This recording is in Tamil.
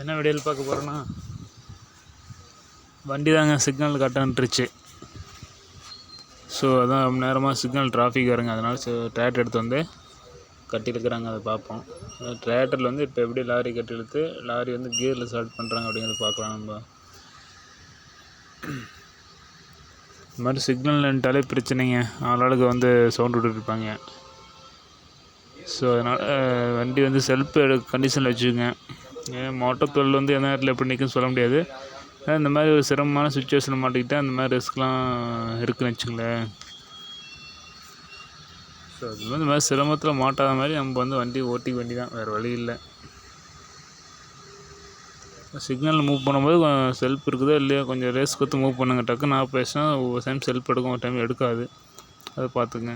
என்ன வீடியோவில் பார்க்க போகிறோன்னா வண்டி தாங்க சிக்னல் கட்டன்ட்டுருச்சு ஸோ அதான் ரொம்ப நேரமாக சிக்னல் டிராஃபிக் வருங்க. அதனால் டிராக்டர் எடுத்து வந்து கட்டியிருக்கிறாங்க. அதை பார்ப்போம். ட்ரேட்டரில் வந்து இப்போ எப்படி லாரி கட்டி லாரி வந்து கியரில் ஸ்டார்ட் பண்ணுறாங்க அப்படிங்கிறத பார்க்கலாம் நம்ம. இந்த மாதிரி சிக்னல்ன்ட்டாலே பிரச்சனைங்க. ஆளாளுக்கு வந்து சவுண்ட் விட்டுட்டு இருப்பாங்க ஸோ அதனால் வண்டி வந்து செல்ஃப் எடு கண்டிஷனில் வச்சுக்கோங்க. மோட்டர் தொழில் வந்து எந்த நேரத்தில் எப்படி நிற்கும் சொல்ல முடியாது. இந்த மாதிரி ஒரு சிரமமான சுச்சுவேஷனை மாட்டிக்கிட்டால் அந்த மாதிரி ரிஸ்க்லாம் இருக்குன்னு வச்சுங்களேன் ஸோ அது வந்து இந்த மாதிரி சிரமத்தில் மாட்டாத மாதிரி நம்ம வந்து வண்டி ஓட்டிக்க வேண்டி தான் வேறு வழி இல்லை. சிக்னல் மூவ் பண்ணும்போது செல்ஃப் இருக்குதோ இல்லையோ கொஞ்சம் ரேஸ் கொடுத்து மூவ் பண்ணுங்க டக்குன்னு ஆப்ரேஷன் ஒவ்வொரு டைம் செல்ஃப் எடுக்கும் ஒரு டைம் எடுக்காது. அதை பார்த்துங்க